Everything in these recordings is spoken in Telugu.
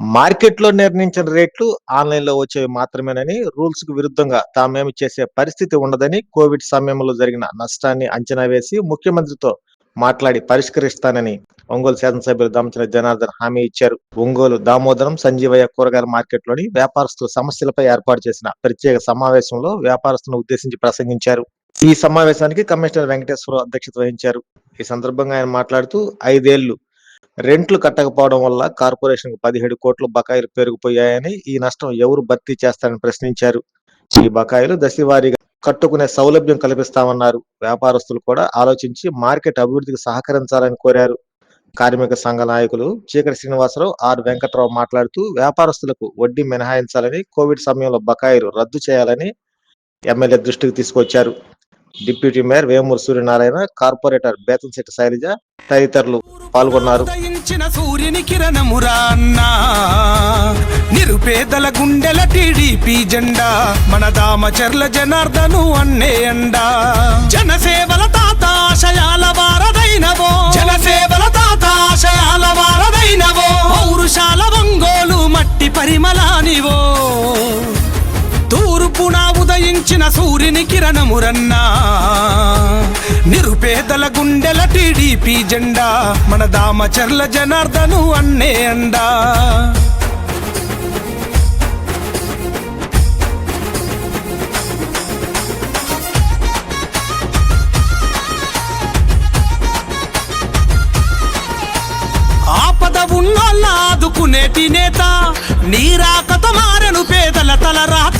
మార్కెట్లో నిర్ణయించిన రేట్లు ఆన్లైన్లో వచ్చేవి మాత్రమేనని రూల్స్కు విరుద్ధంగా తామేమి చేసే పరిస్థితి ఉండదని కోవిడ్ సమయంలో జరిగిన నష్టాన్ని అంచనా వేసి ముఖ్యమంత్రితో మాట్లాడి పరిష్కరిస్తానని ఒంగోలు శాసనసభ్యులు దామచిన జనార్దన్ హామీ ఇచ్చారు. ఒంగోలు దామోదరం సంజీవయ్య కూరగాయల మార్కెట్లోని వ్యాపారస్తుల సమస్యలపై ఏర్పాటు చేసిన ప్రత్యేక సమావేశంలో వ్యాపారస్తులను ఉద్దేశించి ప్రసంగించారు. ఈ సమావేశానికి కమిషనర్ వెంకటేశ్వరరావు అధ్యక్షత వహించారు. ఈ సందర్భంగా ఆయన మాట్లాడుతూ ఐదేళ్ళు రెంట్లు కట్టకపోవడం వల్ల కార్పొరేషన్ పదిహేడు కోట్ల బకాయిలు పెరిగిపోయాయని ఈ నష్టం ఎవరు భర్తీ చేస్తారని ప్రశ్నించారు. ఈ బకాయిలు దశవారీగా కట్టుకునే సౌలభ్యం కల్పిస్తామన్నారు. వ్యాపారస్తులు కూడా ఆలోచించి మార్కెట్ అభివృద్ధికి సహకరించాలని కోరారు. కార్మిక సంఘ నాయకులు చీకటి శ్రీనివాసరావు ఆర్ వెంకట్రావు మాట్లాడుతూ వ్యాపారస్తులకు వడ్డీ మినహాయించాలని కోవిడ్ సమయంలో బకాయిలు రద్దు చేయాలని ఎమ్మెల్యే దృష్టికి తీసుకొచ్చారు. Deputy mayor Vemuru Suryanarayana corporator Betamsetti Sailaja తదితరులు పాల్గొన్నారు. సూర్యుని కిరణమురా నిరుపేదల గుండెల టీడీపీ జెండా మన దామచర్ల జనార్దను అన్నే అండా. జనసేవల తాత ఆశయాల వారదైనవో జనసేవల తాత ఆశయాల వారదైనవో పౌరుషాల వంగోలు మట్టి పరిమళానివో. ఉదయించిన సూర్యుని కిరణమురన్నా. నిరుపేదల గుండెల టీడీపీ జెండా మన దామచర్ల జనార్దను అన్నే అండా. ఆపద ఉన్నోళ్ళ ఆదుకునేటి నేత నీరాకత మారెను పేదల తల రాత.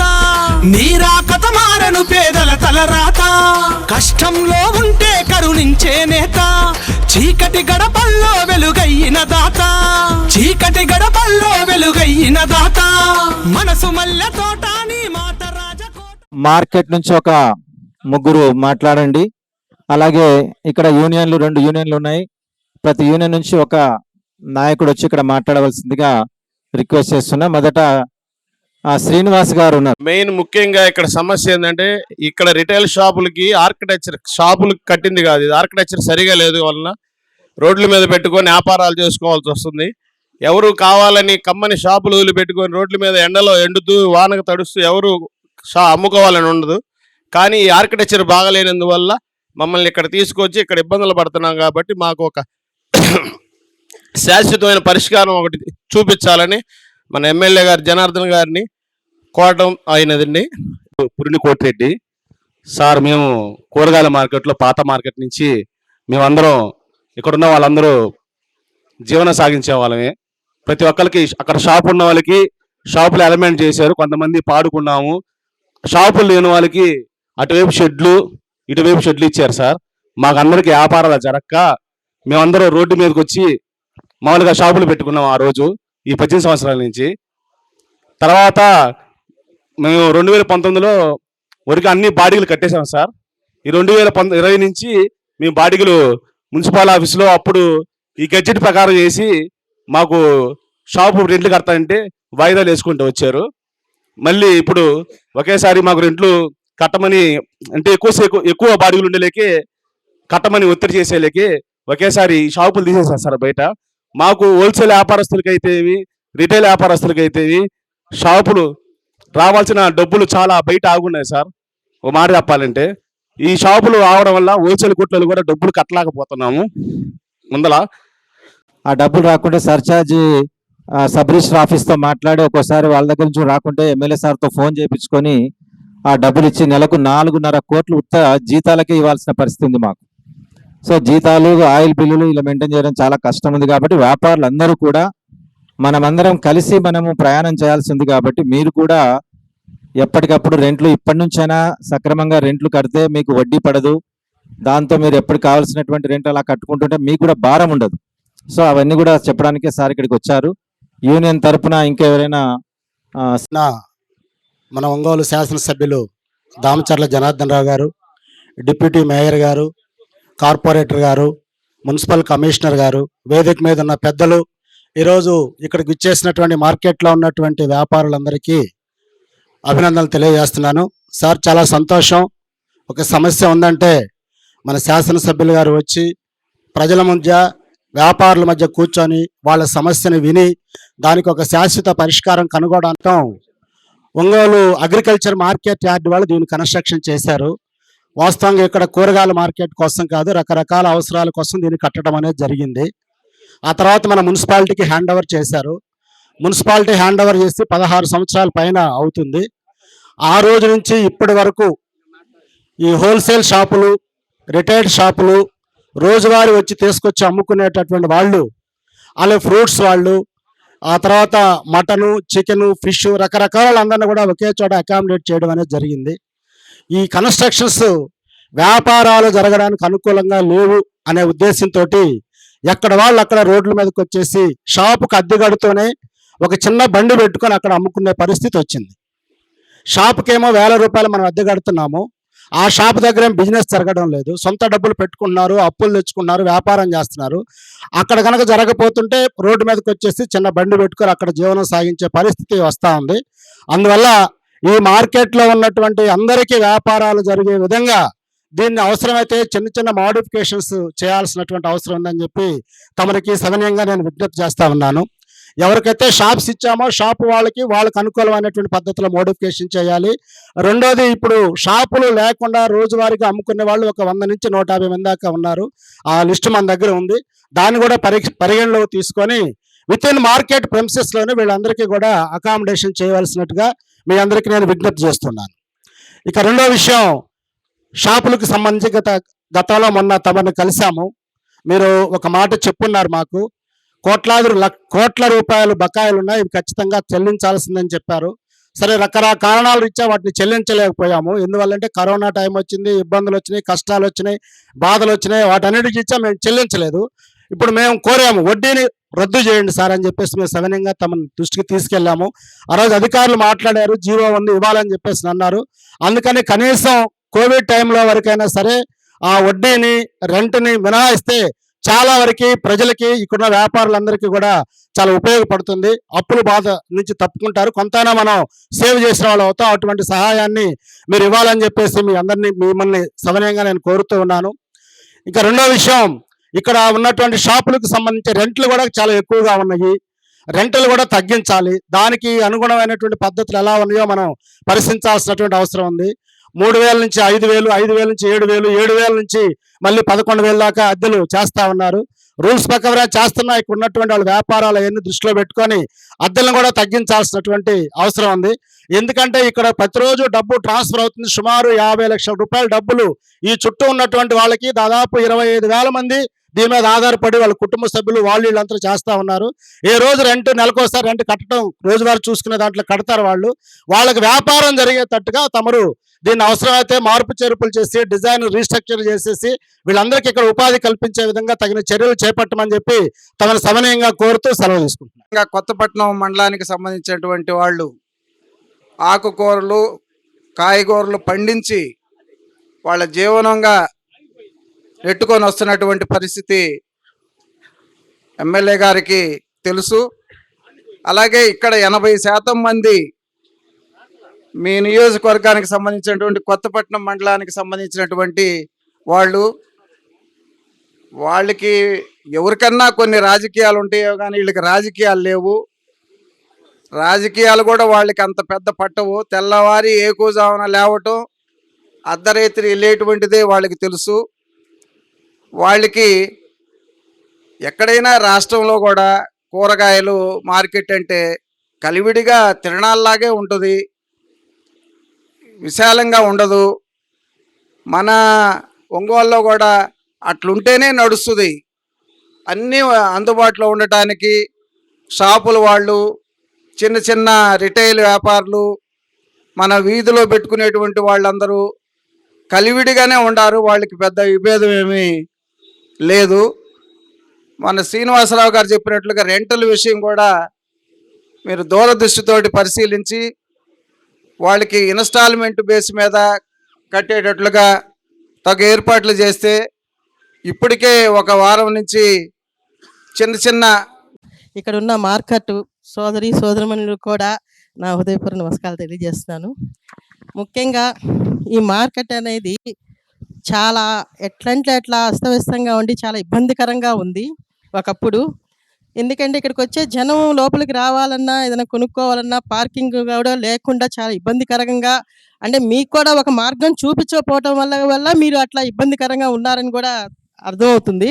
నీరాకత మారను పేదల తలరాత. కష్టంలో ఉంటే కరుణించే నేత. చీకటి గడపల్లో వెలుగయ్యిన దాత. చీకటి గడపల్లో వెలుగయ్యిన దాత. మనసు మల్లె తోట మాత మార్కెట్ నుంచి ఒక ముగ్గురు మాట్లాడండి. అలాగే ఇక్కడ యూనియన్లు రెండు యూనియన్లు ఉన్నాయి. ప్రతి యూనియన్ నుంచి ఒక నాయకుడు వచ్చి ఇక్కడ మాట్లాడవలసిందిగా రిక్వెస్ట్ చేస్తున్నా. మొదట శ్రీనివాస్ గారు ఉన్నారు. మెయిన్ ముఖ్యంగా ఇక్కడ సమస్య ఏంటంటే ఇక్కడ రిటైల్ షాపులకి ఆర్కిటెక్చర్ షాపులు కట్టింది కాదు. ఇది ఆర్కిటెక్చర్ సరిగా లేదు వలన రోడ్ల మీద పెట్టుకొని వ్యాపారాలు చేసుకోవాల్సి వస్తుంది. ఎవరు కావాలని కమ్మని షాపులు వదిలిపెట్టుకొని రోడ్ల మీద ఎండలో ఎండుతూ వానకు తడుస్తూ ఎవరు షా అమ్ముకోవాలని ఉండదు. కానీ ఈ ఆర్కిటెక్చర్ బాగలేనందువల్ల మమ్మల్ని ఇక్కడ తీసుకొచ్చి ఇక్కడ ఇబ్బందులు పడుతున్నాం కాబట్టి మాకు ఒక శాశ్వతమైన పరిష్కారం ఒకటి చూపించాలని మన ఎమ్మెల్యే గారు జనార్దన్ గారిని కోరటం అయినదండి. పురిని కోటిరెడ్డి. సార్ మేము కూరగాయల మార్కెట్లో పాత మార్కెట్ నుంచి మేమందరం ఇక్కడున్న వాళ్ళందరూ జీవనం సాగించే వాళ్ళమే. ప్రతి ఒక్కరికి అక్కడ షాప్ ఉన్న వాళ్ళకి షాపులు ఎలమెంట్ చేశారు. కొంతమంది పాడుకున్నాము. షాపులు లేని వాళ్ళకి అటువైపు షెడ్లు ఇటువైపు షెడ్లు ఇచ్చారు సార్. మాకు అందరికి వ్యాపారాలు జరక్క. మేమందరం రోడ్డు మీదకి వచ్చి మామూలుగా షాపులు పెట్టుకున్నాం ఆ రోజు. ఈ పద్దెనిమిది సంవత్సరాల నుంచి. తర్వాత మేము రెండు వేల పంతొమ్మిదిలో వరకు అన్ని బాడీలు కట్టేశాం సార్. ఈ రెండు వేల ఇరవై నుంచి మేము బాడీలు మున్సిపల్ ఆఫీస్లో అప్పుడు ఈ గడ్జెట్ ప్రకారం చేసి మాకు షాపు రెంట్లు కడతానంటే వాయిదాలు వేసుకుంటూ వచ్చారు. మళ్ళీ ఇప్పుడు ఒకేసారి మాకు రెంట్లు కట్టమని అంటే ఎక్కువసేపు ఎక్కువ బాడీలు ఉండేలేకే కట్టమని ఒత్తిడి చేసేలేకే ఒకేసారి షాపులు తీసేసారు సార్ బయట. మాకు హోల్సేల్ వ్యాపారస్తులకి అయితేవి రిటైల్ వ్యాపారస్తులకి అయితేవి షాపులు రావాల్సిన డబ్బులు చాలా బయట ఆగున్నాయి సార్. ఓ మాట చెప్పాలంటే ఈ షాపులు రావడం వల్ల హోల్సేల్ కొట్లలో కూడా డబ్బులు కట్టలేకపోతున్నాము. ముందల ఆ డబ్బులు రాకుంటే సర్చార్జి సబ్ రిజిస్టర్ మాట్లాడి ఒక్కోసారి వాళ్ళ దగ్గర నుంచి రాకుంటే ఎమ్మెల్యే సార్తో ఫోన్ చేయించుకొని ఆ డబ్బులు ఇచ్చి నెలకు నాలుగున్నర కోట్లు ఉత్త జీతాలకే ఇవ్వాల్సిన పరిస్థితి ఉంది మాకు. సో జీతాలు ఆయిల్ బిల్లులు ఇలా మెయింటైన్ చేయడం చాలా కష్టం ఉంది కాబట్టి వ్యాపారులు అందరూ కూడా మనమందరం కలిసి మనము ప్రయాణం చేయాల్సింది కాబట్టి మీరు కూడా ఎప్పటికప్పుడు రెంట్లు ఇప్పటి నుంచైనా సక్రమంగా రెంట్లు కడితే మీకు వడ్డీ పడదు. దాంతో మీరు ఎప్పుడు కావాల్సినటువంటి రెంట్ అలా కట్టుకుంటుంటే మీకు కూడా భారం ఉండదు. సో అవన్నీ కూడా చెప్పడానికే సార్ ఇక్కడికి వచ్చారు. యూనియన్ తరఫున ఇంకెవరైనా మన ఒంగోలు శాసనసభ్యులు Damacharla Janardhan Rao garu deputy mayor garu corporator garu municipal commissioner garu వేదిక మీద ఉన్న పెద్దలు ఈరోజు ఇక్కడికి ఇచ్చేసినటువంటి మార్కెట్లో ఉన్నటువంటి వ్యాపారులందరికీ అభినందనలు తెలియజేస్తున్నాను. సార్ చాలా సంతోషం. ఒక సమస్య ఉందంటే మన శాసనసభ్యులు గారు వచ్చి ప్రజల మధ్య వ్యాపారుల మధ్య కూర్చొని వాళ్ళ సమస్యను విని దానికి ఒక శాశ్వత పరిష్కారం కనుగొనడం. ఒంగోలు అగ్రికల్చర్ మార్కెట్ యార్డ్ వాళ్ళు దీన్ని కన్స్ట్రక్షన్ చేశారు. వాస్తవంగా ఇక్కడ కూరగాయల మార్కెట్ కోసం కాదు రకరకాల అవసరాల కోసం దీన్ని కట్టడం అనేది జరిగింది. ఆ తర్వాత మన మున్సిపాలిటీకి హ్యాండ్ ఓవర్ చేశారు. మున్సిపాలిటీ హ్యాండ్ ఓవర్ చేసి పదహారు సంవత్సరాల పైన అవుతుంది. ఆ రోజు నుంచి ఇప్పటి వరకు ఈ హోల్సేల్ షాపులు రిటైర్డ్ షాపులు రోజువారీ వచ్చి తీసుకొచ్చి అమ్ముకునేటటువంటి వాళ్ళు అలాగే ఫ్రూట్స్ వాళ్ళు ఆ తర్వాత మటను చికెను ఫిష్ రకరకాల అందరినీ కూడా ఒకే చోట అకామిడేట్ చేయడం అనేది జరిగింది. ఈ కన్స్ట్రక్షన్స్ వ్యాపారాలు జరగడానికి అనుకూలంగా లేవు అనే ఉద్దేశంతో ఎక్కడ వాళ్ళు అక్కడ రోడ్ల మీదకి వచ్చేసి షాపుకు అద్దెగడుతూనే ఒక చిన్న బండి పెట్టుకొని అక్కడ అమ్ముకునే పరిస్థితి వచ్చింది. షాపుకేమో వేల రూపాయలు మనం అద్దె కడుతున్నాము ఆ షాప్ దగ్గర బిజినెస్ జరగడం లేదు. సొంత డబ్బులు పెట్టుకున్నారు అప్పులు తెచ్చుకున్నారు వ్యాపారం చేస్తున్నారు. అక్కడ కనుక జరగపోతుంటే రోడ్డు మీదకి వచ్చేసి చిన్న బండి పెట్టుకొని అక్కడ జీవనం సాగించే పరిస్థితి వస్తూ ఉంది. అందువల్ల ఈ మార్కెట్లో ఉన్నటువంటి అందరికీ వ్యాపారాలు జరిగే విధంగా దీన్ని అవసరమైతే చిన్న చిన్న మోడిఫికేషన్స్ చేయాల్సినటువంటి అవసరం ఉందని చెప్పి తమరికి సవినయంగా నేను విజ్ఞప్తి చేస్తా ఉన్నాను. ఎవరికైతే షాప్స్ ఇచ్చామో షాప్ వాళ్ళకి వాళ్ళకి అనుకూలమైనటువంటి పద్ధతిలో మోడిఫికేషన్ చేయాలి. రెండోది ఇప్పుడు షాపులు లేకుండా రోజువారీగా అమ్ముకునే వాళ్ళు ఒక వంద నుంచి నూట యాభై మంది దాకా ఉన్నారు. ఆ లిస్ట్ మన దగ్గర ఉంది. దాన్ని కూడా పరి పరిగణలోకి తీసుకొని విత్ ఇన్ మార్కెట్ ప్రెమిసెస్లోనే వీళ్ళందరికీ కూడా అకామిడేషన్ చేయవలసినట్టుగా మీ అందరికీ నేను విజ్ఞప్తి చేస్తున్నాను. ఇక రెండో విషయం షాపులకు సంబంధించి గత గతంలో మొన్న తమను కలిసాము. మీరు ఒక మాట చెప్పున్నారు మాకు. కోట్లాది కోట్ల రూపాయలు బకాయిలు ఉన్నాయి ఇవి ఖచ్చితంగా చెల్లించాల్సిందని చెప్పారు. సరే రకరకాల కారణాలు ఇచ్చా వాటిని చెల్లించలేకపోయాము. ఎందువల్లంటే కరోనా టైం వచ్చింది ఇబ్బందులు వచ్చినాయి కష్టాలు వచ్చినాయి బాధలు వచ్చినాయి వాటన్నిటికి ఇచ్చా మేము చెల్లించలేదు. ఇప్పుడు మేము కోరాము వడ్డీని రద్దు చేయండి సార్ అని చెప్పేసి మేము సవినయంగా తమని దృష్టికి తీసుకెళ్ళాము. ఆ రోజు అధికారులు మాట్లాడారు జీవో ఉంది ఇవ్వాలని చెప్పేసి అన్నారు అందుకని కనీసం కోవిడ్ టైంలో వరకైనా సరే ఆ వడ్డీని రెంట్ని మినహాయిస్తే చాలా వరకు ప్రజలకి ఇక్కడున్న వ్యాపారులందరికీ కూడా చాలా ఉపయోగపడుతుంది. అప్పుల బాధ నుంచి తప్పుకుంటారు. కొంతైనా మనం సేవ్ చేసిన వాళ్ళు అవుతాం. అటువంటి సహాయాన్ని మీరు ఇవ్వాలని చెప్పేసి మీ అందరినీ మిమ్మల్ని సవినయంగా నేను కోరుతూ ఉన్నాను. ఇంకా రెండో విషయం ఇక్కడ ఉన్నటువంటి షాపులకు సంబంధించి రెంట్లు కూడా చాలా ఎక్కువగా ఉన్నాయి. రెంట్లు కూడా తగ్గించాలి. దానికి అనుగుణమైనటువంటి పద్ధతులు ఎలా ఉన్నాయో మనం పరిశీలించాల్సినటువంటి అవసరం ఉంది. మూడు వేల నుంచి ఐదు వేలు ఐదు వేల నుంచి ఏడు వేలు ఏడు వేల నుంచి మళ్ళీ పదకొండు వేల దాకా అద్దెలు చేస్తా ఉన్నారు. రూల్స్ ప్రకారం చేస్తున్నా ఇక్కడ ఉన్నటువంటి వాళ్ళ వ్యాపారాలు అవన్నీ దృష్టిలో పెట్టుకొని అద్దెలను కూడా తగ్గించాల్సినటువంటి అవసరం ఉంది. ఎందుకంటే ఇక్కడ ప్రతిరోజు డబ్బు ట్రాన్స్ఫర్ అవుతుంది. సుమారు యాభై లక్షల రూపాయల డబ్బులు ఈ చుట్టూ ఉన్నటువంటి వాళ్ళకి దాదాపు ఇరవై ఐదు వేల మంది దీని మీద ఆధారపడి వాళ్ళ కుటుంబ సభ్యులు వాళ్ళు వీళ్ళంతా చేస్తా ఉన్నారు. ఏ రోజు రెంట్ నెలకోసారి రెంట్ కట్టడం రోజువారీ చూసుకునే దాంట్లో కడతారు వాళ్ళు. వాళ్ళకి వ్యాపారం జరిగేటట్టుగా తమరు దీన్ని అవసరమైతే మార్పు చేర్పులు చేసి డిజైన్ రీస్ట్రక్చర్ చేసేసి వీళ్ళందరికీ ఇక్కడ ఉపాధి కల్పించే విధంగా తగిన చర్యలు చేపట్టమని చెప్పి తమను సమన్వయంగా కోరుతూ సెలవు తీసుకుంటున్నారు ఇంకా కొత్తపట్నం మండలానికి సంబంధించినటువంటి వాళ్ళు ఆకుకూరలు కాయగూరలు పండించి వాళ్ళ జీవనంగా నెట్టుకొని వస్తున్నటువంటి పరిస్థితి ఎమ్మెల్యే గారికి తెలుసు. అలాగే ఇక్కడ ఎనభై శాతం మంది మీ నియోజకవర్గానికి సంబంధించినటువంటి కొత్తపట్నం మండలానికి సంబంధించినటువంటి వాళ్ళు. వాళ్ళకి ఎవరికన్నా కొన్ని రాజకీయాలు ఉంటాయో కానీ వీళ్ళకి రాజకీయాలు లేవు. రాజకీయాలు కూడా వాళ్ళకి అంత పెద్ద పట్టవు. తెల్లవారి ఏకూజామున లేవటం అర్ధరాత్రి వెళ్ళేటువంటిదే వాళ్ళకి తెలుసు. వాళ్ళకి ఎక్కడైనా రాష్ట్రంలో కూడా కూరగాయలు మార్కెట్ అంటే కలివిడిగా తిరణాల్లాగే ఉంటుంది. విశాలంగా ఉండదు. మన ఒంగోలులో కూడా అట్లుంటేనే నడుస్తుంది. అన్నీ అందుబాటులో ఉండటానికి షాపుల వాళ్ళు చిన్న చిన్న రిటైల్ వ్యాపారులు మన వీధిలో పెట్టుకునేటువంటి వాళ్ళందరూ కలివిడిగానే ఉండారు. వాళ్ళకి పెద్ద విభేదం ఏమీ లేదు. మన శ్రీనివాసరావు గారు చెప్పినట్లుగా రెంటల్ విషయం కూడా మీరు దూరదృష్టితోటి పరిశీలించి వాళ్ళకి ఇన్స్టాల్మెంట్ బేస్ మీద కట్టేటట్లుగా తగు ఏర్పాట్లు చేస్తే ఇప్పటికే ఒక వారం నుంచి చిన్న చిన్న ఇక్కడ ఉన్న మార్కెట్ సోదరి సోదరుమణులు కూడా నా హృదయపూర్వ నమస్కారాలు తెలియజేస్తున్నాను. ముఖ్యంగా ఈ మార్కెట్ అనేది చాలా ఎట్లంటే అట్లా అస్తవ్యస్తంగా ఉండి చాలా ఇబ్బందికరంగా ఉంది ఒకప్పుడు. ఎందుకంటే ఇక్కడికి వచ్చే జనం లోపలికి రావాలన్నా ఏదైనా కొనుక్కోవాలన్నా పార్కింగ్ కూడా లేకుండా చాలా ఇబ్బందికరంగా అంటే మీకు కూడా ఒక మార్గం చూపించకపోవటం వల్ల వల్ల మీరు అట్లా ఇబ్బందికరంగా ఉన్నారని కూడా అర్థమవుతుంది.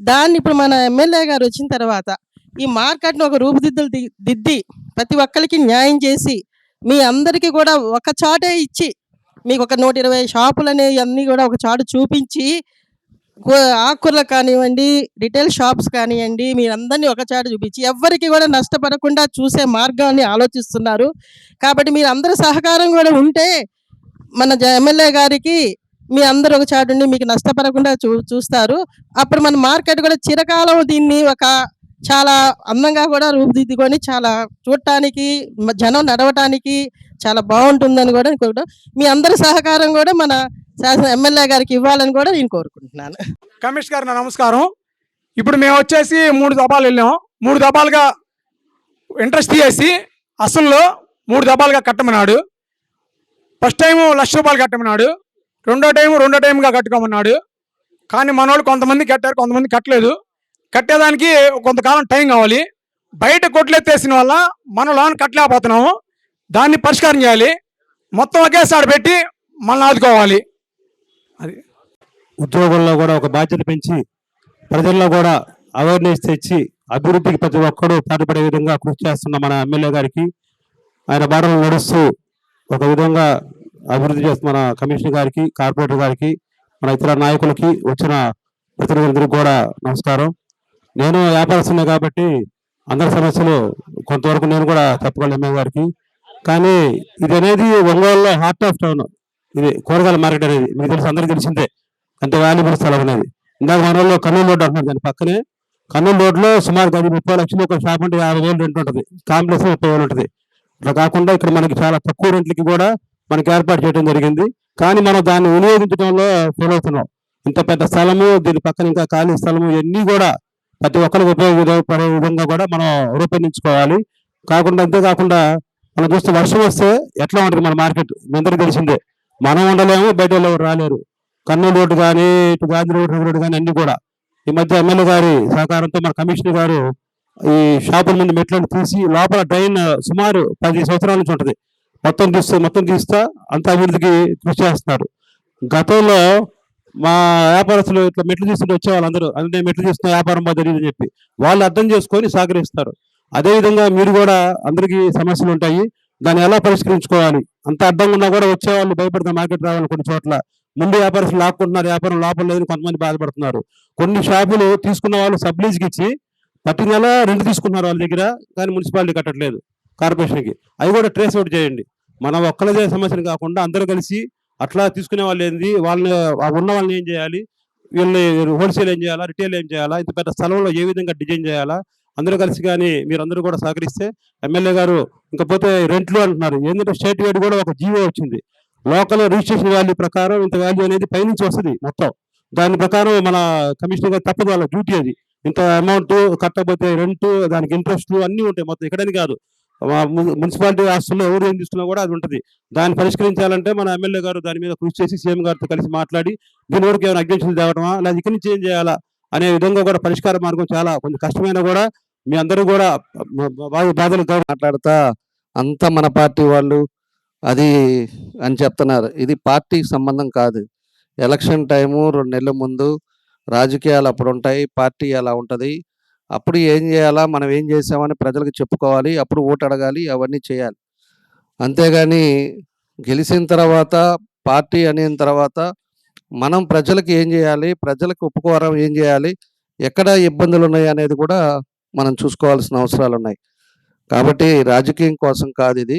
దాన్ని ఇప్పుడు మన ఎమ్మెల్యే గారు వచ్చిన తర్వాత ఈ మార్కెట్ను ఒక రూపుదిద్దులు ది- దిద్ది ప్రతి ఒక్కరికి న్యాయం చేసి మీ అందరికీ కూడా ఒక చాటే ఇచ్చి మీకు ఒక నూట ఇరవై షాపులు అనేవి అన్నీ కూడా ఒక చాటు చూపించి ఆకుకూరలు కానివ్వండి రిటైల్ షాప్స్ కానివ్వండి మీరందరినీ ఒక చాటు చూపించి ఎవ్వరికి కూడా నష్టపడకుండా చూసే మార్గాన్ని ఆలోచిస్తున్నారు. కాబట్టి మీరు అందరి సహకారం కూడా ఉంటే మన ఎమ్మెల్యే గారికి మీ అందరూ ఒక చాటు ఉండి మీకు నష్టపడకుండా చూ చూస్తారు. అప్పుడు మన మార్కెట్ కూడా చిరకాలం దీన్ని ఒక చాలా అందంగా కూడా రూపుదిద్దుకొని చాలా చూడటానికి జనం నడవటానికి చాలా బాగుంటుందని కూడా కోరుకుంటాం మీ అందరి సహకారం కూడా మన శాసన ఎమ్మెల్యే గారికి ఇవ్వాలని కూడా నేను కోరుకుంటున్నాను. కమిషనర్ గారు నా నమస్కారం. ఇప్పుడు మేము వచ్చేసి మూడు దబాలు వెళ్ళాం. మూడు దబాలుగా ఇంట్రెస్ట్ తీసేసి అసలు మూడు దబాలుగా కట్టమన్నాడు. ఫస్ట్ టైం లక్ష రూపాయలు కట్టమన్నాడు. రెండో టైం రెండో టైంగా కట్టుకోమన్నాడు. కానీ మనోళ్ళు కొంతమంది కట్టారు కొంతమంది కట్టలేదు. కట్టేదానికి కొంతకాలం టైం కావాలి. బయట కొట్లెత్తేసిన వల్ల మనం లోన్ కట్టలేకపోతున్నాము. దాన్ని పరిష్కారం చేయాలి. మొత్తం ఒకేసారి పెట్టి మనల్ని ఆదుకోవాలి. ఉద్యోగంలో కూడా ఒక బాధ్యత పెంచి ప్రజల్లో కూడా అవేర్నెస్ తెచ్చి అభివృద్ధికి ప్రతి ఒక్కరూ పాటుపడే విధంగా కృషి చేస్తున్న మన ఎమ్మెల్యే గారికి ఆయన బాటలు నడుస్తూ ఒక విధంగా అభివృద్ధి చేస్తున్న మన కమిషనర్ గారికి కార్పొరేటర్ గారికి మన ఇతర నాయకులకి వచ్చిన ప్రతినిధులందరికీ కూడా నమస్కారం. నేను వ్యాపారస్తున్నా కాబట్టి అందరి సమస్యలు కొంతవరకు నేను కూడా చెప్పగలను ఎంఏ గారికి. కానీ ఇది అనేది ఒంగోలులో హార్ట్ ఆఫ్ టౌన్ ఇది కూరగాయల మార్కెట్ అనేది. మీకు తెలిసి అందరికీ తెలిసిందే. అంత వాల్యుబుల్ స్థలం అనేది. ఇందాక మన వాళ్ళు కర్నూలు రోడ్ అంటున్నారు దాని పక్కనే. కర్నూలు రోడ్లో సుమారు గది ముప్పై లక్షలు ఒక షాప్ అంటే యాభై వేలు రెంట్ ఉంటుంది. కాంప్లెక్స్ ముప్పై వేలు ఉంటుంది. అట్లా కాకుండా ఇక్కడ మనకి చాలా తక్కువ రెంట్లకి కూడా మనకి ఏర్పాటు చేయడం జరిగింది. కానీ మనం దాన్ని వినియోగించడంలో ఫెయిల్ అవుతున్నాం. ఇంత పెద్ద స్థలము దీని పక్కన ఇంకా ఖాళీ స్థలము ఇవన్నీ కూడా ప్రతి ఒక్కరికి ఉపయోగపడే విధంగా కూడా మనం రూపొందించుకోవాలి. కాకుండా అంతేకాకుండా మనం చూస్తే వర్షం వస్తే ఎట్లా ఉంటుంది మన మార్కెట్? మీ అందరికీ తెలిసిందే. మనం ఉండలేము బయట వాళ్ళు ఎవరు రాలేరు. కర్నూలు రోడ్డు కానీ ఇటు గాంధీ రోడ్డు రోడ్డు కానీ అన్ని కూడా. ఈ మధ్య ఎమ్మెల్యే గారి సహకారంతో మన కమిషనర్ గారు ఈ షాపుల ముందు మెట్లను తీసి లోపల డ్రైన్ సుమారు పది సంవత్సరాల నుంచి ఉంటుంది. మొత్తం తీస్తే మొత్తం తీస్తా అంత అభివృద్ధికి కృషి చేస్తున్నారు. గతంలో మా వ్యాపారస్తులు ఇట్లా మెట్లు తీసుకుని వచ్చే వాళ్ళందరూ అంటే మెట్లు తీసుకున్న వ్యాపారం బాగా తెలియదు చెప్పి వాళ్ళు అర్థం చేసుకొని సహకరిస్తారు. అదేవిధంగా మీరు కూడా అందరికీ సమస్యలు ఉంటాయి. దాన్ని ఎలా పరిష్కరించుకోవాలి? అంత అర్థం ఉన్నా కూడా వచ్చే వాళ్ళు భయపడతారు మార్కెట్ రావాలి కొన్ని చోట్ల. ముందు వ్యాపారస్తులు లాక్కుంటున్నారు వ్యాపారం లోపల లేదని కొంతమంది బాధపడుతున్నారు. కొన్ని షాపులు తీసుకున్న వాళ్ళు సబ్లీజ్కి ఇచ్చి ప్రతి నెల రెండు తీసుకున్నారు వాళ్ళ దగ్గర కానీ మున్సిపాలిటీ కట్టట్లేదు కార్పొరేషన్కి. అవి కూడా ట్రేస్ అవుట్ చేయండి. మనం ఒక్కళ్ళదే సమస్యలు కాకుండా అందరూ కలిసి అట్లా తీసుకునే వాళ్ళు ఏంది? వాళ్ళని ఉన్న వాళ్ళని ఏం చేయాలి? వీళ్ళని హోల్సేల్ ఏం చేయాలా? రిటైల్ ఏం చేయాలా? ఇంత పెద్ద స్థలంలో ఏ విధంగా డిజైన్ చేయాలా? అందరూ కలిసి కానీ మీరందరూ కూడా సహకరిస్తే ఎమ్మెల్యే గారు ఇంకపోతే రెంట్లు అంటున్నారు. ఏంటంటే స్టేట్ వేడి కూడా ఒక జీవో వచ్చింది. లోకల్ రిజిస్ట్రేషన్ వాల్యూ ప్రకారం ఇంత వాల్యూ అనేది పైనుంచి వస్తుంది మొత్తం. దాని ప్రకారం మన కమిషనర్ గారు తప్పదు వాళ్ళ డ్యూటీ అది. ఇంత అమౌంట్ కట్టకపోతే రెంట్ దానికి ఇంట్రెస్ట్ అన్నీ ఉంటాయి మొత్తం. ఇక్కడని కాదు. మున్సిపాలిటీ ఆస్తుల్లో ఎవరు ఏం తీసుకున్నా కూడా అది ఉంటుంది. దాన్ని పరిష్కరించాలంటే మన ఎమ్మెల్యే గారు దాని మీద కృషి చేసి సీఎం గారితో కలిసి మాట్లాడి దీని వరకు ఏమైనా అగ్జెక్షన్లు తేవడమా లేదా ఇక్కడి నుంచి ఏం చేయాలా? అనే విధంగా కూడా పరిష్కార మార్గం చాలా కొంచెం కష్టమైన కూడా మీ అందరూ కూడా బాగా బాధలు మాట్లాడతా. అంతా మన పార్టీ వాళ్ళు అది అని చెప్తున్నారు. ఇది పార్టీకి సంబంధం కాదు. ఎలక్షన్ టైము రెండు నెలల ముందు రాజకీయాలు అప్పుడు ఉంటాయి పార్టీ అలా ఉంటుంది. అప్పుడు ఏం చేయాలా? మనం ఏం చేసామని ప్రజలకు చెప్పుకోవాలి. అప్పుడు ఓటు అడగాలి. అవన్నీ చేయాలి. అంతేగాని గెలిచిన తర్వాత పార్టీ అయిన తర్వాత మనం ప్రజలకు ఏం చేయాలి? ప్రజలకు ఉపకారం ఏం చేయాలి? ఎక్కడ ఇబ్బందులు ఉన్నాయి అనేది కూడా మనం చూసుకోవాల్సిన అవసరాలు ఉన్నాయి. కాబట్టి రాజకీయం కోసం కాదు ఇది.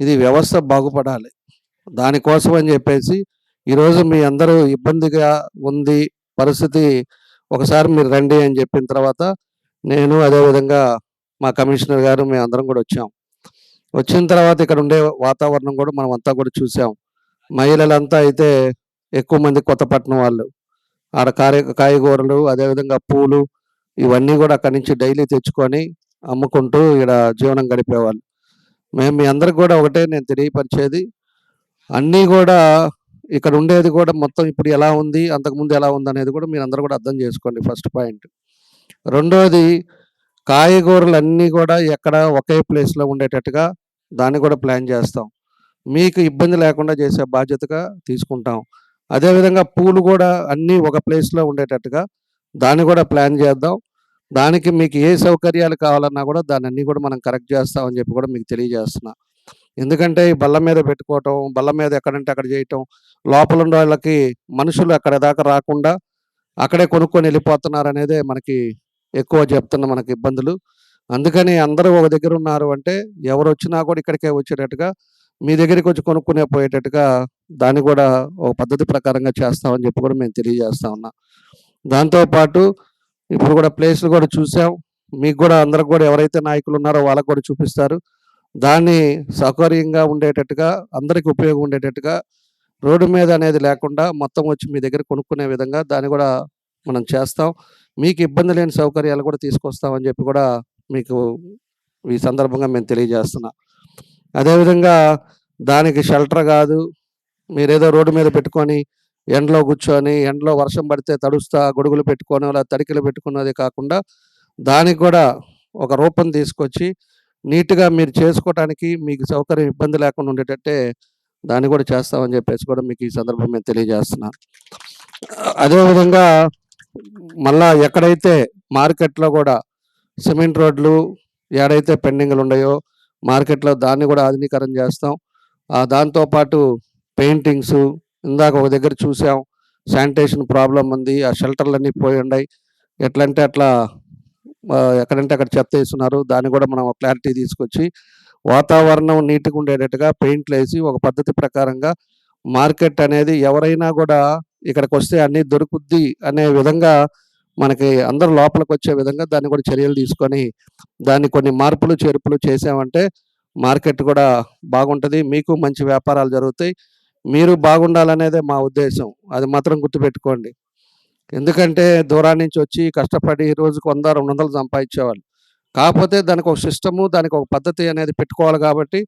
ఇది వ్యవస్థ బాగుపడాలి. దానికోసం అని చెప్పేసి ఈరోజు మీ అందరూ ఇబ్బందిగా ఉంది పరిస్థితి. ఒకసారి మీరు రండి అని చెప్పిన తర్వాత నేను అదేవిధంగా మా కమిషనర్ గారు మేము అందరం కూడా వచ్చాం. వచ్చిన తర్వాత ఇక్కడ ఉండే వాతావరణం కూడా మనం అంతా కూడా చూసాం. మహిళలంతా అయితే ఎక్కువ మంది కొత్తపట్నం వాళ్ళు. ఆడ కాయ కాయగూరలు అదేవిధంగా పూలు ఇవన్నీ కూడా అక్కడి నుంచి డైలీ తెచ్చుకొని అమ్ముకుంటూ ఇక్కడ జీవనం గడిపేవాళ్ళు. మేము మీ అందరికి కూడా ఒకటే నేను తెలియపరిచేది. అన్నీ కూడా ఇక్కడ ఉండేది కూడా మొత్తం ఇప్పుడు ఎలా ఉంది అంతకుముందు ఎలా ఉంది అనేది కూడా మీరు అందరూ కూడా అర్థం చేసుకోండి ఫస్ట్ పాయింట్. రెండోది కాయగూరలు అన్నీ కూడా ఎక్కడ ఒకే ప్లేస్లో ఉండేటట్టుగా దాన్ని కూడా ప్లాన్ చేస్తాం. మీకు ఇబ్బంది లేకుండా చేసే బాధ్యతగా తీసుకుంటాం. అదేవిధంగా పూలు కూడా అన్నీ ఒక ప్లేస్లో ఉండేటట్టుగా దాన్ని కూడా ప్లాన్ చేద్దాం. దానికి మీకు ఏ సౌకర్యాలు కావాలన్నా కూడా దాన్ని అన్నీ కూడా మనం కరెక్ట్ చేస్తామని చెప్పి కూడా మీకు తెలియజేస్తున్నా. ఎందుకంటే ఈ బల్ల మీద పెట్టుకోవటం బల్ల మీద ఎక్కడంటే అక్కడ చేయటం లోపల ఉన్న వాళ్ళకి మనుషులు అక్కడ దాకా రాకుండా అక్కడే కొనుక్కొని వెళ్ళిపోతున్నారు అనేదే మనకి ఎక్కువ చెప్తున్న మనకి ఇబ్బందులు. అందుకని అందరూ ఒక దగ్గర ఉన్నారు అంటే ఎవరు వచ్చినా కూడా ఇక్కడికే వచ్చేటట్టుగా మీ దగ్గరికి వచ్చి కొనుక్కునే పోయేటట్టుగా దాన్ని కూడా ఒక పద్ధతి ప్రకారంగా చేస్తామని చెప్పి కూడా మేము తెలియజేస్తా ఉన్నాం. దాంతోపాటు ఇప్పుడు కూడా ప్లేస్లు కూడా చూసాం. మీకు కూడా అందరికి కూడా ఎవరైతే నాయకులు ఉన్నారో వాళ్ళకు కూడా చూపిస్తారు. దాన్ని సౌకర్యంగా ఉండేటట్టుగా అందరికి ఉపయోగం ఉండేటట్టుగా రోడ్డు మీద అనేది లేకుండా మొత్తం వచ్చి మీ దగ్గర కొనుక్కునే విధంగా దాన్ని కూడా మనం చేస్తాం. మీకు ఇబ్బంది లేని సౌకర్యాలు కూడా తీసుకొస్తామని చెప్పి కూడా మీకు ఈ సందర్భంగా మేము తెలియజేస్తున్నా. అదేవిధంగా దానికి షెల్టర్ కాదు మీరేదో రోడ్డు మీద పెట్టుకొని ఎండలో కూర్చొని ఎండలో వర్షం పడితే తడుస్తా గొడుగులు పెట్టుకొని అలా తడికలు పెట్టుకున్నది కాకుండా దానికి కూడా ఒక రూపం తీసుకొచ్చి నీట్గా మీరు చేసుకోవడానికి మీకు సౌకర్యం ఇబ్బంది లేకుండా ఉండేటట్టే దాన్ని కూడా చేస్తామని చెప్పేసి కూడా మీకు ఈ సందర్భం మేము తెలియజేస్తున్నాను అదేవిధంగా మళ్ళా ఎక్కడైతే మార్కెట్లో కూడా సిమెంట్ రోడ్లు ఏడైతే పెండింగ్లు ఉన్నాయో మార్కెట్లో దాన్ని కూడా ఆధునీకరణ చేస్తాం. దాంతోపాటు పెయింటింగ్స్ ఇందాక ఒక దగ్గర చూసాం. శానిటేషన్ ప్రాబ్లం ఉంది. ఆ షెల్టర్లు అన్నీ పోయి ఉన్నాయి ఎట్లంటే అట్లా ఎక్కడంటే అక్కడ చెత్త వేస్తున్నారు. దాన్ని కూడా మనం క్లారిటీ తీసుకొచ్చి వాతావరణం నీట్గా ఉండేటట్టుగా పెయింట్లు వేసి ఒక పద్ధతి ప్రకారంగా మార్కెట్ అనేది ఎవరైనా కూడా ఇక్కడికి వస్తే అన్నీ దొరుకుద్ది అనే విధంగా మనకి అందరు లోపలికి వచ్చే విధంగా దాన్ని కూడా చర్యలు తీసుకొని దాన్ని కొన్ని మార్పులు చేర్పులు చేసామంటే మార్కెట్ కూడా బాగుంటుంది. మీకు మంచి వ్యాపారాలు జరుగుతాయి. మీరు బాగుండాలనేదే మా ఉద్దేశం. అది మాత్రం గుర్తుపెట్టుకోండి. ఎందుకంటే దూరం నుంచి వచ్చి కష్టపడి రోజుకు వంద రెండు వందలు సంపాదించేవాళ్ళు. కాకపోతే దానికి ఒక సిస్టము దానికి ఒక పద్ధతి అనేది పెట్టుకోవాలి కాబట్టి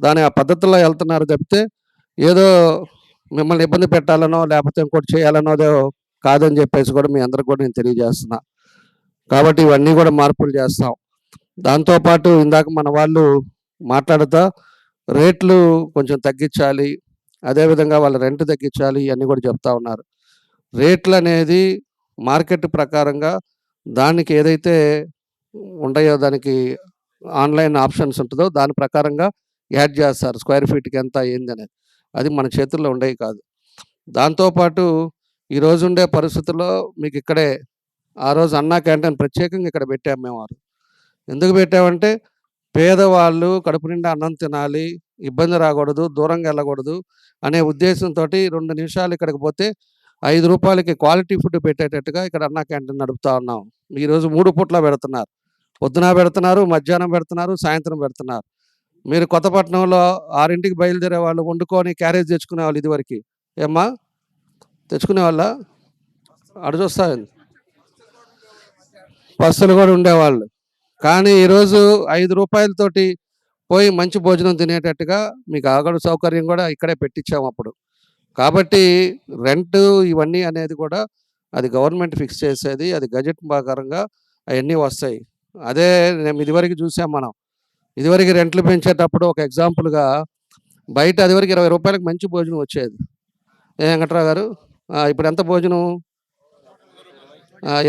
దాని ఆ పద్ధతిలో వెళ్తున్నారు తప్పితే ఏదో మిమ్మల్ని ఇబ్బంది పెట్టాలనో లేకపోతే ఇంకోటి చేయాలనోదో కాదని చెప్పేసి కూడా మీ అందరికి కూడా నేను తెలియజేస్తున్నా. కాబట్టి ఇవన్నీ కూడా మార్పులు చేస్తాం. దాంతోపాటు ఇందాక మన వాళ్ళు మాట్లాడుతా రేట్లు కొంచెం తగ్గించాలి అదేవిధంగా వాళ్ళ రెంట్ తగ్గించాలి ఇవన్నీ కూడా చెప్తా ఉన్నారు. రేట్లు అనేది మార్కెట్ ప్రకారంగా దానికి ఏదైతే ఉంటాయో దానికి ఆన్లైన్ ఆప్షన్స్ ఉంటుందో దాని ప్రకారంగా యాడ్ చేస్తారు. స్క్వేర్ ఫీట్కి ఎంత ఏంది అనేది అది మన చేతుల్లో ఉండేవి కాదు. దాంతోపాటు ఈరోజు ఉండే పరిస్థితుల్లో మీకు ఇక్కడే ఆ రోజు అన్నా క్యాంటీన్ ప్రత్యేకంగా ఇక్కడ పెట్టాము మేము వారు ఎందుకు పెట్టామంటే పేదవాళ్ళు కడుపు నిండా అన్నం తినాలి ఇబ్బంది రాకూడదు దూరంగా వెళ్ళకూడదు అనే ఉద్దేశంతో రెండు నిమిషాలు ఇక్కడికి పోతే ఐదు రూపాయలకి క్వాలిటీ ఫుడ్ పెట్టేటట్టుగా ఇక్కడ అన్నా క్యాంటీన్ నడుపుతా ఉన్నాం. ఈరోజు మూడు పూట్ల పెడుతున్నారు. పొద్దున పెడుతున్నారు మధ్యాహ్నం పెడుతున్నారు సాయంత్రం పెడుతున్నారు. మీరు కొత్తపట్నంలో ఆరింటికి బయలుదేరే వాళ్ళు వండుకొని క్యారేజ్ తెచ్చుకునే వాళ్ళు ఇదివరకు. ఏమ్మా? తెచ్చుకునే వాళ్ళ? అడు చూస్తాయండి బస్సులు కూడా ఉండేవాళ్ళు. కానీ ఈరోజు ఐదు రూపాయలతోటి పోయి మంచి భోజనం తినేటట్టుగా మీకు ఆగడు సౌకర్యం కూడా ఇక్కడే పెట్టించాము అప్పుడు. కాబట్టి రెంట్ ఇవన్నీ అనేది కూడా అది గవర్నమెంట్ ఫిక్స్ చేసేది అది గజెట్ ప్రకారంగా అవన్నీ వస్తాయి. అదే నేను ఇదివరకు చూసాం మనం. ఇదివరకు రెంట్లు పెంచేటప్పుడు ఒక ఎగ్జాంపుల్గా బయట అదివరకు ఇరవై రూపాయలకు మంచి భోజనం వచ్చేది. ఏ వెంకట్రావు గారు? ఇప్పుడు ఎంత భోజనం?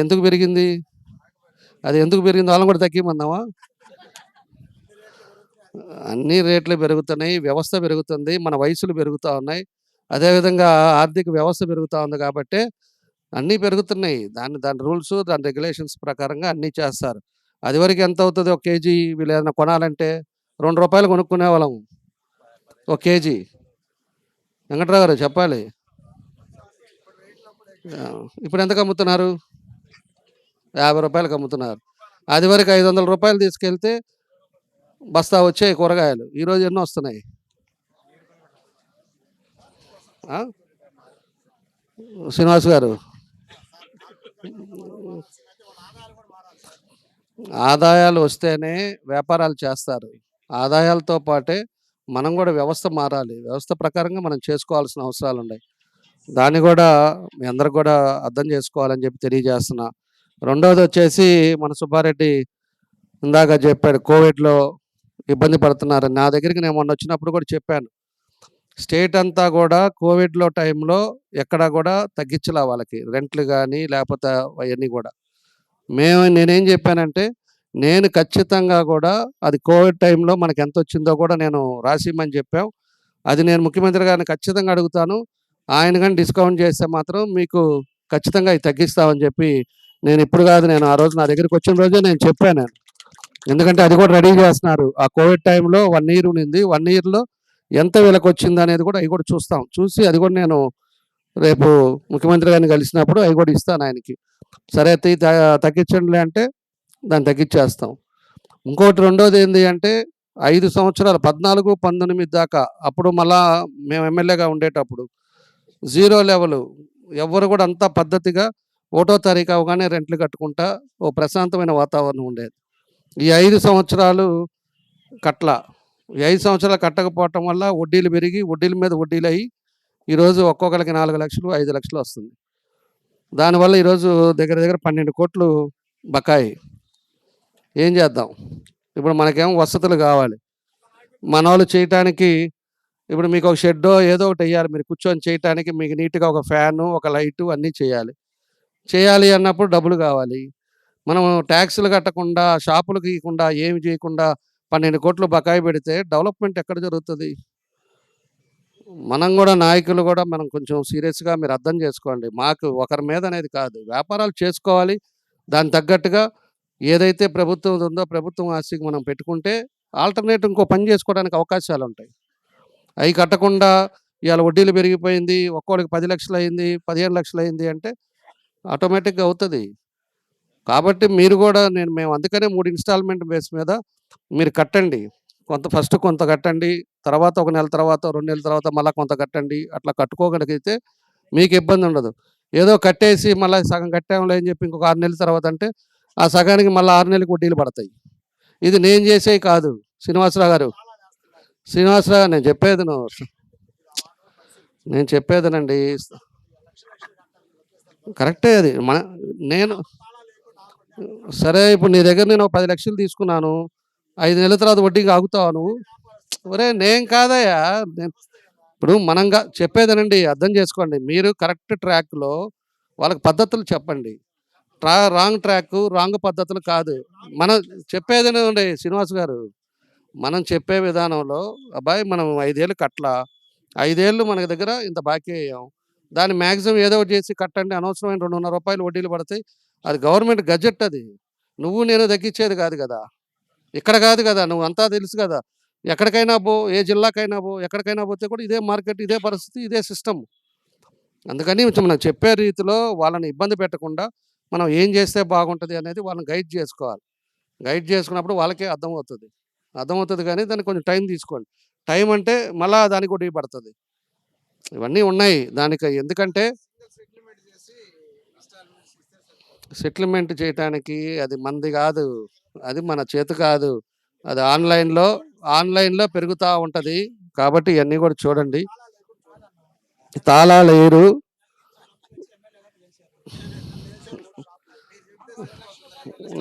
ఎందుకు పెరిగింది? అది ఎందుకు పెరిగింది వాళ్ళని కూడా తగ్గిమందామా? అన్ని రేట్లు పెరుగుతున్నాయి వ్యవస్థ పెరుగుతుంది మన వయసులు పెరుగుతూ ఉన్నాయి. అదేవిధంగా ఆర్థిక వ్యవస్థ పెరుగుతూ ఉంది కాబట్టి అన్నీ పెరుగుతున్నాయి. దాని దాని రూల్స్ దాని రెగ్యులేషన్స్ ప్రకారంగా అన్నీ చేస్తారు. అది వరకు ఎంత అవుతుంది ఒక కేజీ? వీళ్ళు ఏదైనా కొనాలంటే రెండు రూపాయలు కొనుక్కునే వాళ్ళం. ఒక కేజీ. వెంకట్రావు గారు చెప్పాలి. ఇప్పుడు ఎంతకు అమ్ముతున్నారు యాభై రూపాయలకు అమ్ముతున్నారు అది వరకు ఐదు వందల రూపాయలు తీసుకెళ్తే బస్తా వచ్చాయి కూరగాయలు. ఈరోజు ఎన్నో వస్తున్నాయి. శ్రీనివాస్ గారు. ఆదాయాలు వస్తేనే వ్యాపారాలు చేస్తారు. ఆదాయాలతో పాటే మనం కూడా వ్యవస్థ మారాలి. వ్యవస్థ ప్రకారంగా మనం చేసుకోవాల్సిన అవసరాలు ఉన్నాయి. దాన్ని కూడా మీ అందరికి కూడా అర్థం చేసుకోవాలని చెప్పి తెలియజేస్తున్నా. రెండవది వచ్చేసి మన సుబ్బారెడ్డి ఇందాక చెప్పాడు కోవిడ్లో ఇబ్బంది పడుతున్నారు. నా దగ్గరికి నేను మొన్న వచ్చినప్పుడు కూడా చెప్పాను. స్టేట్ అంతా కూడా కోవిడ్లో టైంలో ఎక్కడా కూడా తగ్గించలే వాళ్ళకి. రెంట్లు కానీ లేకపోతే అవన్నీ కూడా. మేము నేనేం చెప్పానంటే నేను ఖచ్చితంగా కూడా అది కోవిడ్ టైంలో మనకు ఎంత వచ్చిందో కూడా నేను రాసిమని చెప్పాం. అది నేను ముఖ్యమంత్రి గారిని ఖచ్చితంగా అడుగుతాను. ఆయన కానీ డిస్కౌంట్ చేస్తే మాత్రం మీకు ఖచ్చితంగా అవి తగ్గిస్తామని చెప్పి నేను ఇప్పుడు కాదు నేను ఆ రోజు నా దగ్గరికి వచ్చిన రోజే నేను చెప్పాను ఎందుకంటే అది కూడా రెడీ చేస్తున్నారు. ఆ కోవిడ్ టైంలో వన్ ఇయర్ ఉండింది. వన్ ఇయర్లో ఎంత వీళ్ళకి వచ్చింది అనేది కూడా అవి కూడా చూస్తాం. చూసి అది కూడా నేను రేపు ముఖ్యమంత్రి గారిని కలిసినప్పుడు అవి కూడా ఇస్తాను ఆయనకి. సరే అయితే తగ్గించండి అంటే దాన్ని తగ్గించేస్తాం. ఇంకోటి రెండోది ఏంటి అంటే ఐదు సంవత్సరాలు పద్నాలుగు పంతొమ్మిది దాకా అప్పుడు మళ్ళా మేము ఎమ్మెల్యేగా ఉండేటప్పుడు జీరో లెవెల్. ఎవరు కూడా అంతా పద్ధతిగా ఒకటో తారీఖు అవగానే రెంట్లు కట్టుకుంటా ఓ ప్రశాంతమైన వాతావరణం ఉండేది. ఈ ఐదు సంవత్సరాలు కట్ల ఈ ఐదు సంవత్సరాలు కట్టకపోవటం వల్ల వడ్డీలు పెరిగి వడ్డీల మీద వడ్డీలు అయ్యి ఈరోజు ఒక్కొక్కరికి నాలుగు లక్షలు ఐదు లక్షలు వస్తుంది. దానివల్ల ఈరోజు దగ్గర దగ్గర పన్నెండు కోట్లు బకాయి. ఏం చేద్దాం? ఇప్పుడు మనకేమో వసతులు కావాలి. మన వాళ్ళు చేయటానికి ఇప్పుడు మీకు ఒక షెడ్డో ఏదో ఒకటి వేయాలి. మీరు కూర్చొని చేయటానికి మీకు నీట్గా ఒక ఫ్యాను ఒక లైటు అన్నీ చేయాలి. చేయాలి అన్నప్పుడు డబ్బులు కావాలి. మనం ట్యాక్సులు కట్టకుండా షాపులు గీయకుండా ఏమి చేయకుండా పన్నెండు కోట్లు బకాయి పెడితే డెవలప్మెంట్ ఎక్కడ జరుగుతుంది? మనం కూడా నాయకులు కూడా మనం కొంచెం సీరియస్గా మీరు అర్థం చేసుకోండి. మాకు ఒకరి మీద అనేది కాదు. వ్యాపారాలు చేసుకోవాలి. దానికి తగ్గట్టుగా ఏదైతే ప్రభుత్వం ఉందో ప్రభుత్వం ఆస్తికి మనం పెట్టుకుంటే ఆల్టర్నేట్ ఇంకో పని చేసుకోవడానికి అవకాశాలు ఉంటాయి. అవి కట్టకుండా ఇవాళ వడ్డీలు పెరిగిపోయింది. ఒక్కోడికి పది లక్షలు అయింది పదిహేను లక్షలు అయింది అంటే ఆటోమేటిక్గా అవుతుంది. కాబట్టి మీరు కూడా నేను మేము అందుకనే మూడు ఇన్స్టాల్మెంట్ బేస్ మీద మీరు కట్టండి. కొంత ఫస్ట్ కొంత కట్టండి. తర్వాత ఒక నెల తర్వాత రెండు నెలల తర్వాత మళ్ళీ కొంత కట్టండి. అట్లా కట్టుకోగలిగితే మీకు ఇబ్బంది ఉండదు. ఏదో కట్టేసి మళ్ళీ సగం కట్టాములే అని చెప్పి ఇంకొక ఆరు నెలల తర్వాత అంటే ఆ సగానికి మళ్ళీ ఆరు నెలలకు వడ్డీలు పడతాయి. ఇది నేను చేసేవి కాదు. శ్రీనివాసరావు గారు. శ్రీనివాసరావు గారు నేను చెప్పేది నేను చెప్పేదనండి. కరెక్టే అది. మన నేను సరే ఇప్పుడు నీ దగ్గర నేను ఒక పది లక్షలు తీసుకున్నాను. ఐదు నెలల తర్వాత వడ్డీకి ఆగుతావు నువ్వు? ఒరే నేను కాదయ్యా. ఇప్పుడు మనంగా చెప్పేదనండి అర్థం చేసుకోండి. మీరు కరెక్ట్ ట్రాక్లో వాళ్ళకి పద్ధతులు చెప్పండి. ట్రా రాంగ్ ట్రాక్ రాంగ్ పద్ధతులు కాదు. మనం చెప్పేదనండి శ్రీనివాస్ గారు. మనం చెప్పే విధానంలో అబ్బాయి మనం ఐదేళ్ళు కట్ల ఐదేళ్ళు మన దగ్గర ఇంత బాకీ అయ్యాం. దాన్ని మ్యాక్సిమం ఏదో ఒకటి చేసి కట్టండి. అనవసరమైన రెండున్నర రూపాయలు వడ్డీలు పడతాయి. అది గవర్నమెంట్ గజెట్ అది. నువ్వు నేను తగ్గించేది కాదు కదా. ఇక్కడ కాదు కదా! నువ్వు అంతా తెలుసు కదా! ఎక్కడికైనా పో ఏ జిల్లాకైనా పో ఎక్కడికైనా పోతే కూడా ఇదే మార్కెట్ ఇదే పరిస్థితి ఇదే సిస్టమ్. అందుకని కొంచెం మనం చెప్పే రీతిలో వాళ్ళని ఇబ్బంది పెట్టకుండా మనం ఏం చేస్తే బాగుంటుంది అనేది వాళ్ళని గైడ్ చేసుకోవాలి. గైడ్ చేసుకున్నప్పుడు వాళ్ళకే అర్థమవుతుంది. అర్థమవుతుంది కానీ దానికి కొంచెం టైం తీసుకోండి. టైం అంటే మళ్ళా దానికి కూడా పడుతుంది. ఇవన్నీ ఉన్నాయి. దానికి ఎందుకంటే సెటిల్మెంట్ చేయటానికి అది మంది కాదు. అది మన చేతి కాదు. అది ఆన్లైన్లో ఆన్లైన్లో పెరుగుతూ ఉంటుంది. కాబట్టి ఇవన్నీ కూడా చూడండి. తాళాలు వేరు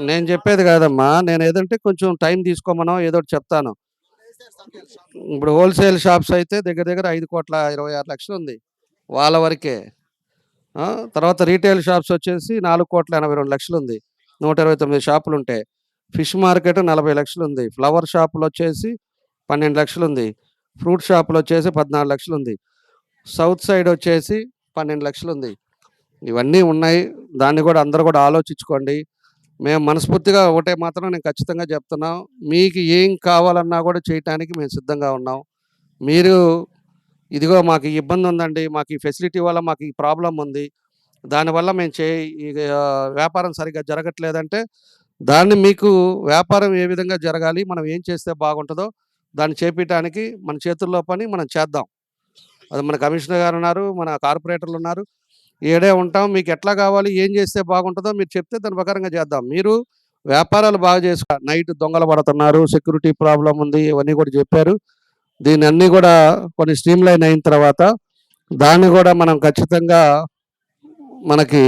నేను చెప్పేది కాదమ్మా. నేను ఏదంటే కొంచెం టైం తీసుకోమనో ఏదో ఒకటి చెప్తాను. ఇప్పుడు హోల్సేల్ షాప్స్ అయితే దగ్గర దగ్గర ఐదు కోట్ల ఇరవై ఆరు లక్షలు ఉంది వాళ్ళ వరకే. తర్వాత రీటైల్ షాప్స్ వచ్చేసి నాలుగు కోట్ల ఎనభై రెండు లక్షలు ఉంది. నూట ఇరవై తొమ్మిది షాపులు ఉంటాయి ఫిష్ మార్కెట్ నలభై లక్షలు ఉంది ఫ్లవర్ షాపులు వచ్చేసి పన్నెండు లక్షలు ఉంది ఫ్రూట్ షాపులు వచ్చేసి పద్నాలుగు లక్షలు ఉంది సౌత్ సైడ్ వచ్చేసి పన్నెండు లక్షలు ఉంది ఇవన్నీ ఉన్నాయి. దాన్ని కూడా అందరూ కూడా ఆలోచించుకోండి. మేము మనస్ఫూర్తిగా ఒకటే మాత్రం నేను ఖచ్చితంగా చెప్తున్నాం. మీకు ఏం కావాలన్నా కూడా చేయటానికి మేము సిద్ధంగా ఉన్నాం. మీరు ఇదిగో మాకు ఇబ్బంది ఉందండి మాకు ఈ ఫెసిలిటీ వల్ల మాకు ఈ ప్రాబ్లం ఉంది దానివల్ల మేము చే వ్యాపారం సరిగ్గా జరగట్లేదంటే దాన్ని మీకు వ్యాపారం ఏ విధంగా జరగాలి మనం ఏం చేస్తే బాగుంటుందో దాన్ని చేపించడానికి మన చేతుల్లో పని మనం చేద్దాం. అది మన కమిషనర్ గారు ఉన్నారు మన కార్పొరేటర్లు ఉన్నారు. ఏడే ఉంటాం మీకు ఎట్లా కావాలి ఏం చేస్తే బాగుంటుందో మీరు చెప్తే దాని ప్రకారంగా చేద్దాం. మీరు వ్యాపారాలు బాగా చేసుకో నైట్ దొంగలు పడుతున్నారు సెక్యూరిటీ ప్రాబ్లం ఉంది ఇవన్నీ కూడా చెప్పారు. దీని అన్నీ కూడా కొన్ని స్ట్రీమ్ లైన్ అయిన తర్వాత దాన్ని కూడా మనం ఖచ్చితంగా మనకి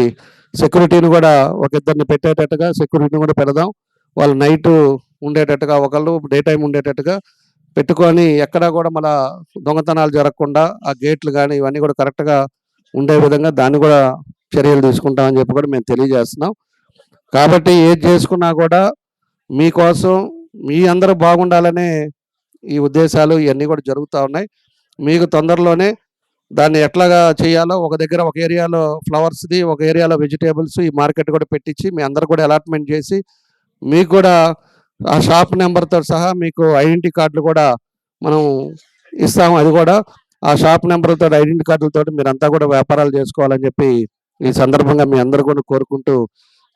సెక్యూరిటీని కూడా ఒక ఇద్దరిని పెట్టేటట్టుగా సెక్యూరిటీని కూడా పెడదాం. వాళ్ళు నైట్ ఉండేటట్టుగా ఒకళ్ళు డే టైం ఉండేటట్టుగా పెట్టుకొని ఎక్కడా కూడా మన దొంగతనాలు జరగకుండా ఆ గేట్లు కానీ ఇవన్నీ కూడా కరెక్ట్గా ఉండే విధంగా దాన్ని కూడా చర్యలు తీసుకుంటామని చెప్పి కూడా మేము తెలియజేస్తున్నాం. కాబట్టి ఏది చేసుకున్నా కూడా మీకోసం మీ అందరూ బాగుండాలనే ఈ ఉద్దేశాలు ఇవన్నీ కూడా జరుగుతూ ఉన్నాయి. మీకు తొందరలోనే దాన్ని ఎట్లాగా చేయాలో ఒక దగ్గర ఒక ఏరియాలో ఫ్లవర్స్ది ఒక ఏరియాలో వెజిటేబుల్స్ ఈ మార్కెట్ కూడా పెట్టించి మీ అందరు కూడా అలాట్మెంట్ చేసి మీకు కూడా ఆ షాప్ నెంబర్తో సహా మీకు ఐడెంటిటీ కార్డులు కూడా మనం ఇస్తాము. అది కూడా ఆ షాప్ నెంబర్తో ఐడెంటిటీ కార్డులతో మీరంతా కూడా వ్యాపారాలు చేసుకోవాలని చెప్పి ఈ సందర్భంగా మీ అందరు కూడా కోరుకుంటూ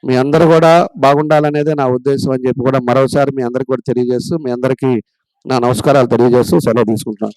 మీ అందరు కూడా బాగుండాలనేదే నా ఉద్దేశం అని చెప్పి కూడా మరోసారి మీ అందరికి కూడా తెలియజేస్తూ మీ అందరికీ నా నమస్కారాలు తెలియజేస్తూ సెలవు తీసుకుంటున్నాను.